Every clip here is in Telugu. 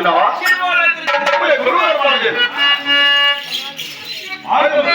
திருச்சிடா திருச்சிடா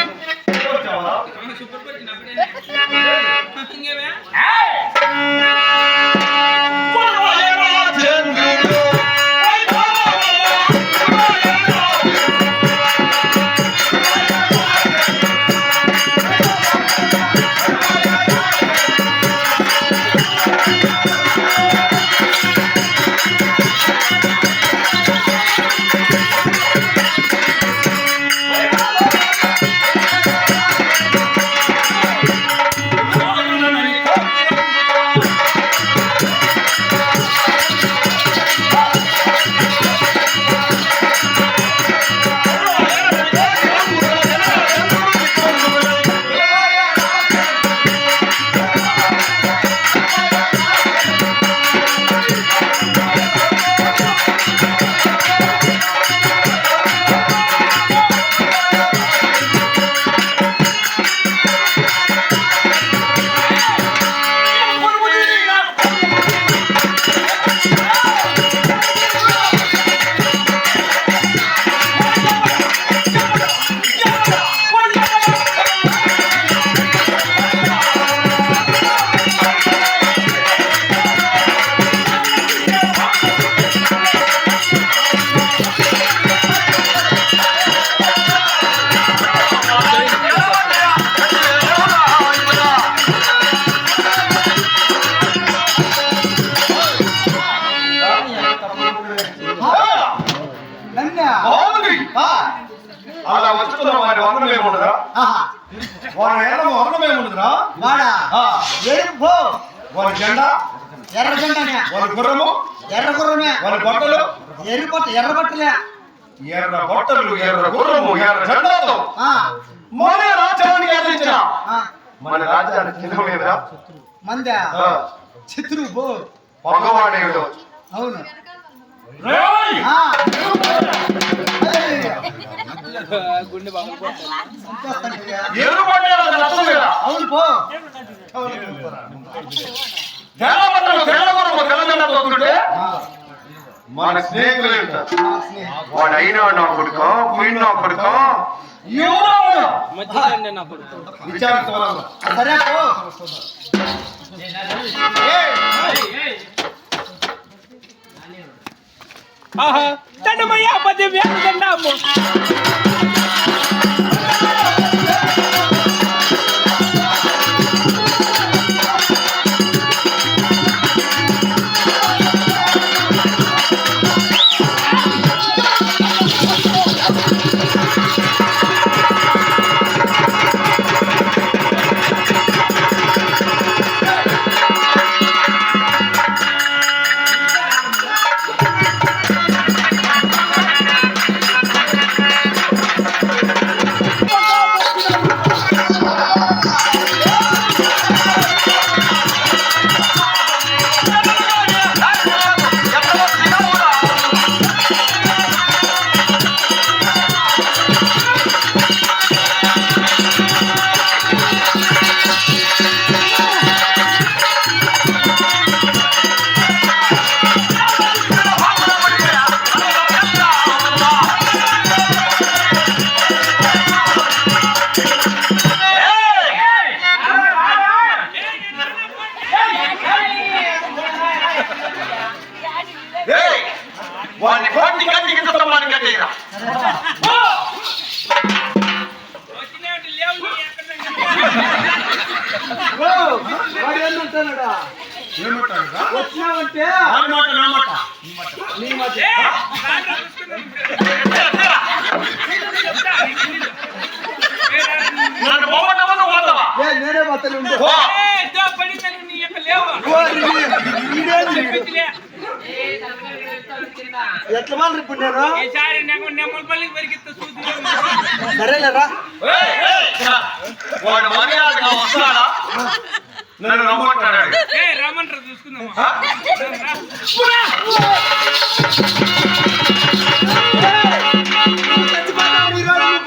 వాడి ఏమో వందనం ఏముండదురా వాడా? ఆ, ఎరుపు వాడి జెండా? ఎర్ర జెండనే. వాడి గుర్రము? ఎర్ర గుర్రమే. వాడి బట్టలు? ఎర్ర బట్ట ఎర్ర బట్టలే. ఎర్ర బట్టలు ఎర్ర గుర్రము ఎర్ర జెండాతో. ఆ, మన రాజ్యాన్ని అందించిన ఆ, మన చిహ్నం ఏమిరా? మంద. ఆ, చిత్రు పో. మగవాడేమిటో అవును. రేయ్! ఆ, అవును పో మన స్నేహితులు వాడు అయినా నా కొడుకో వీడు నా కొడుకో ఎవరో సరే தடுமையா பத்தி வேணுங்கண்டாமோ వచ్చినావంటే నేనే బట్టలు ఎట్లా వాళ్ళు ఇప్పుడు నేను? నెమ్మల్పల్లికి పరిగెత్తా చూసి సరేలేరా! వాడు మర్యాదగా వస్తాడా? నన్ను రమ్మంటాడు. ఏ రమ్మంటారు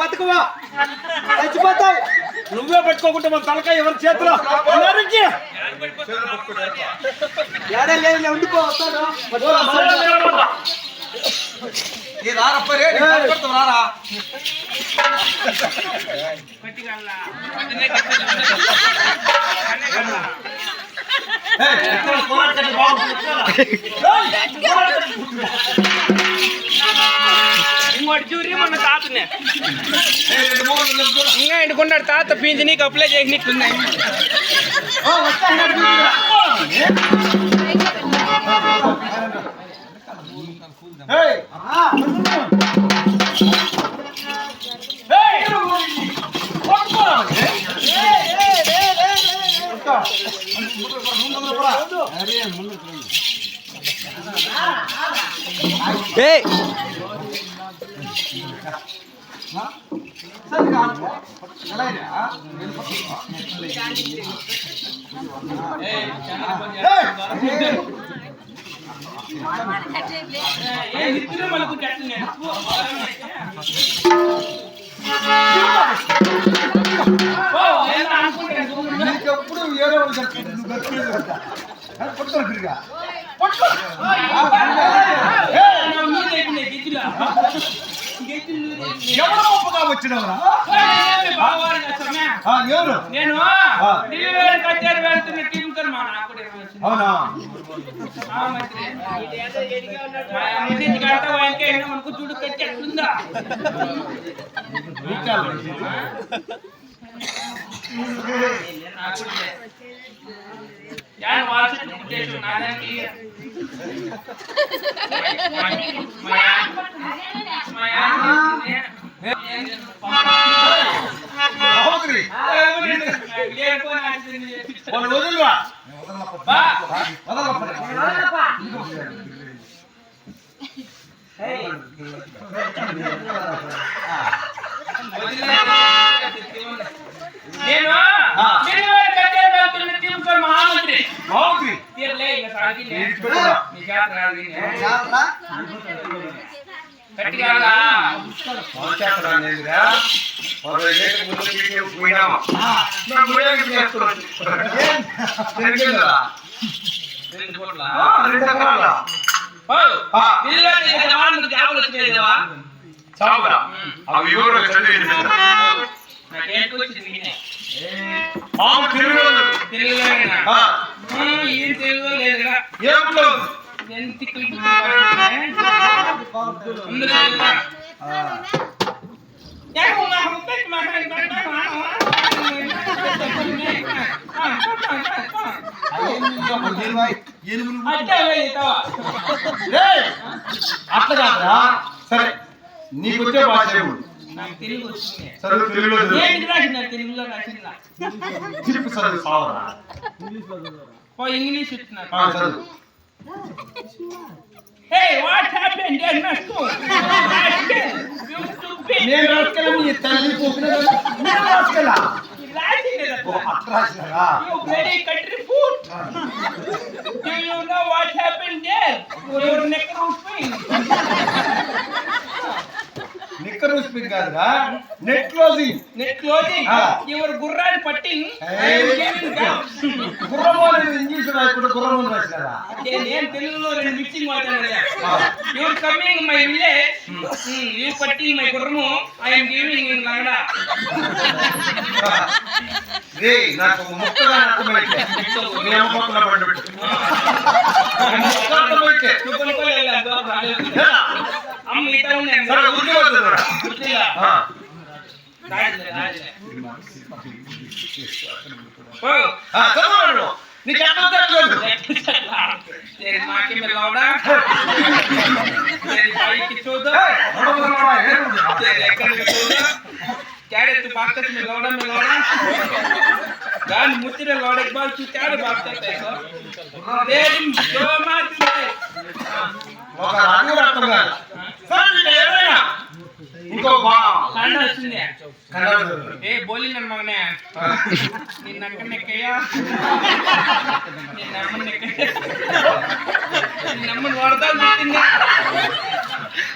బతుకువా చచ్చిపోతావు నువ్వే పెట్టుకోకుంటే మన తలకాయ ఎవరి చేతిలో. ఏడే లేదు ఉండిపో ఏ రారప్ప రే నీ కాలు పడతావు రారా. ఇంకోటి చూరి మన తాతనే. ఇంకా ఎండుకున్నాడు తాత పీంచి నీకు అప్లై చేసి నీకు ఉన్నాయి నీకెప్పుడు ఏదో ఒకటి చెప్తుంది. నువ్వు ఎవరు ఒప్పుగా వచ్చినవరా? ఎవరు? నేను? కట్టారు వెళ్తున్న టీం నాకు. అవునా? మనకు చూడు కట్టి ఎట్లుందా? ಹೋಗ್ರಿ ಒಂದು ಓದಿಲ್ವಾ ಬಾ చావురా అవి ఎవరో చదివి నాకేంటి వచ్చింది నేనే. మామ ఏం ఇరవై ఎనిమిది అట్టే వెళ్తావా? ఏయ్! అట్లా కాదురా సరే నీకు వచ్చే భాష ఏముంది నాకు తెలుగు వచ్చింది చదువు తెలియలేదు ఏంటి రాసిందా తెలుగులో రాసిందా చిరుపు చదువు సావరా. for English it's not. Ah, sorry. Hey, what happened in my school? Rascal, you stupid. मैं rascal हूँ ये ताली पोकने वाला मैं rascal हूँ. लाठी ने रखा. वो अट्रैक्ट लगा. You bloody country foot. Do you know what happened there? Your neck was pinned. నిక్కర్ speak కాదురా net closing Neck closing. Ah. Your gurran putting. I Hey. am giving them. గుర్రమో నేను ఇంగ్లీష్ రాయకుండా గుర్రమో రాసినారా నేను తెలుగులో రెండు మిక్సింగ్ మాట్లాడాలి ఆ. Your coming my village you putting my గుర్రము ఐఎమ్ గివింగ్ ఇన్ లంగడా రే నాకు ముక్కగా అర్థమైతే నీ అమ్మ పక్కన పండుబెట్టు ముక్క అర్థమైతే నువ్వు కొనుక్కోలేదు అంత రాలేదు तेरी माँ की मिलावड़ा तेरी भाई की चौदह तेरे एकल की चौदह क्या रे तू बात करते मिलावड़ा मिलावड़ा गान मुतिर लौड़ एक बार तू क्या बात करता है तेरी जो माँ तुझे मौका आगे बात करूँगा ఇంకో బా కన్నడ వచ్చింది ఏ బోలి నన్ను మగనే నిన్న అక్కడ ఎక్కయ్యా నిన్న అమ్మని ఎక్కయ్యా నిన్న అమ్మని వాడతా పెట్టింది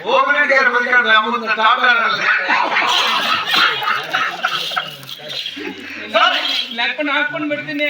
ఓపెన్ గారు బతికాడు అమ్ముతున్న తాపడాలి లేకుండా ఆకుండా పెడుతుంది